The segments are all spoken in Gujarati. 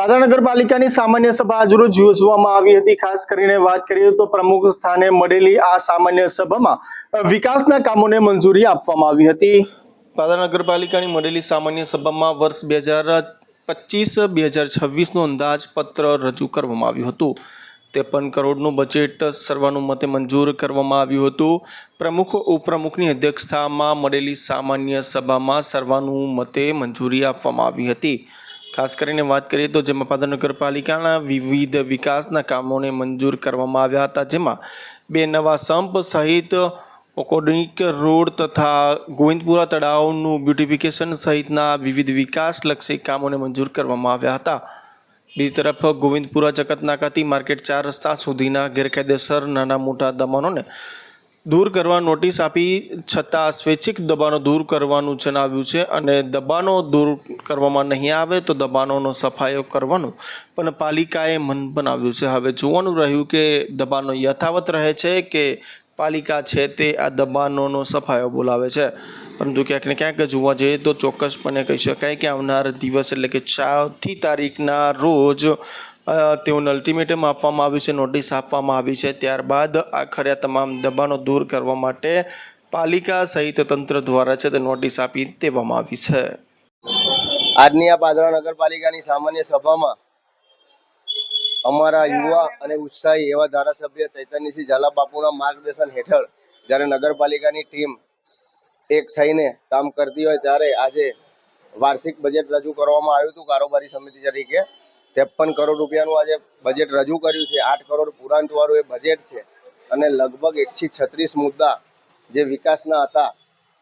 પાટણ નગરપાલિકાની સામાન્ય સભા આજરોજ યોજવામાં આવી હતી. ખાસ કરીને વાત કરીએ તો પ્રમુખ સ્થાને મળેલી આ સામાન્ય સભામાં વિકાસના કામોને મંજૂરી આપવામાં આવી હતી. પાટણ નગરપાલિકાની મળેલી સામાન્ય સભામાં વર્ષ બે હજાર પચીસ, બે હજાર છવ્વીસનું અંદાજપત્ર રજૂ કરવામાં આવ્યું હતું. ત્રેપન કરોડનું બજેટ સર્વાનુમતે મંજૂર કરવામાં આવ્યું હતું. પ્રમુખ, ઉપપ્રમુખની અધ્યક્ષતામાં મળેલી સામાન્ય સભામાં સર્વાનુમતે મંજૂરી આપવામાં આવી હતી. ખાસ કરીને વાત કરીએ તો જેમાં પાટણ નગરપાલિકાના વિવિધ વિકાસના કામોને મંજૂર કરવામાં આવ્યા હતા. જેમાં બે નવા સંપ સહિત ઓકોડિક રોડ તથા ગોવિંદપુરા તળાવનું બ્યુટિફિકેશન સહિતના વિવિધ વિકાસલક્ષી કામોને મંજૂર કરવામાં આવ્યા હતા. બીજી તરફ ગોવિંદપુરા જગતનાકાથી માર્કેટ ચાર રસ્તા સુધીના ગેરકાયદેસર નાના મોટા દબાણોને દૂર કરવા નોટિસ આપી છતાં સ્વૈચ્છિક દબાણો દૂર કરવાનું જણાવ્યું છે અને દબાણો દૂર કરવામાં નહીં આવે તો દબાણોનો સફાયો કરવાનું પણ પાલિકાએ મન બનાવ્યું છે. હવે જોવાનું રહ્યું કે દબાણો યથાવત રહે છે કે પાલિકા છે તે આ દબાણોનો સફાયો બોલાવે છે. પરંતુ ક્યાંક ને ક્યાંક જોવા જઈએ તો ચોક્કસપણે કહી શકાય કે આવનાર દિવસ એટલે કે ચારથી તારીખના રોજ તેઓને અલ્ટિમેટમ આપવામાં આવ્યું છે નોટિસ આપવામાં આવી છે. ત્યારબાદ આખરે તમામ દબાણો દૂર કરવા માટે પાલિકા સહિત તંત્ર દ્વારા છે તે નોટિસ આપી દેવામાં આવી છે. આજની આ પાદરા નગરપાલિકાની સામાન્ય સભામાં અમારા યુવા અને ઉત્સાહી એવા ધારાસભ્ય ચૈતન્યસિંહ ઝાલા બાપુના માર્ગદર્શન હેઠળ જ્યારે નગરપાલિકાની ટીમ એક થઈને કામ કરતી હોય ત્યારે આજે વાર્ષિક બજેટ રજૂ કરવામાં આવ્યું હતું કારોબારી સમિતિ તરીકે. ત્રેપન કરોડ રૂપિયાનું આજે બજેટ રજૂ કર્યું છે. આઠ કરોડ પુરાંતવાળું એ બજેટ છે. અને લગભગ એકથી છત્રીસ મુદ્દા જે વિકાસના હતા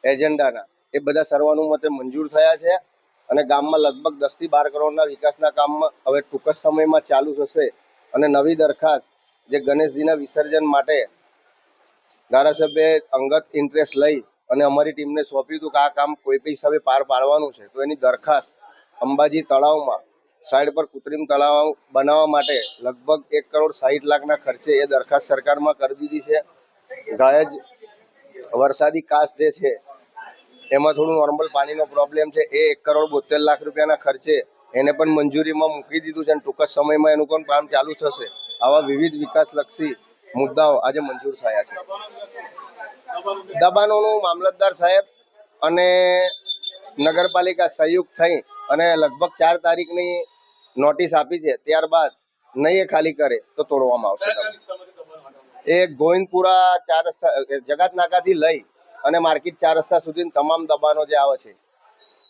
એજન્ડાના, એ બધા સર્વાનુમતે મંજૂર થયા છે. અને ગામમાં લગભગ દસથી બાર કરોડના વિકાસના કામમાં હવે ટૂંક જ સમયમાં ચાલુ થશે. અને નવી દરખાસ્ત જે ગણેશજીના વિસર્જન માટે ધારાસભ્યએ અંગત ઇન્ટરેસ્ટ લઈ અને અમારી ટીમને સોંપ્યું હતું કે આ કામ કોઈ પણ હિસાબે પાર પાડવાનું છે. તો એની દરખાસ્ત અંબાજી તળાવમાં સાઈડ પર કૃત્રિમ તળાવ બનાવવા માટે લગભગ એક કરોડ સાહીઠ લાખના ખર્ચે એ દરખાસ્ત સરકારમાં કરી દીધી છે. ગાયજ, વરસાદી કાશ જે છે, એમાં થોડું નોર્મલ પાણીનો પ્રોબ્લેમ છે. એ એક કરોડ બોતેર લાખ રૂપિયાના ખર્ચે એને પણ મંજૂરીમાં મૂકી દીધું છે અને ટૂંક સમયમાં એનું પણ કામ ચાલુ થશે. આવા વિવિધ વિકાસલક્ષી મુદ્દાઓ આજે મંજૂર થયા છે. દબાણોનું મામલતદાર સાહેબ અને નગરપાલિકા સંયુક્ત થઈ અને લગભગ ચાર તારીખની નોટિસ આપી છે, ત્યારબાદ નહીં એ ખાલી કરે તો તોડવામાં આવશે એ ગોવિંદપુરા ચાર રસ્તા જગત નાકાથી લઈ અને માર્કેટ ચાર રસ્તા સુધી તમામ દબાણો જે આવે છે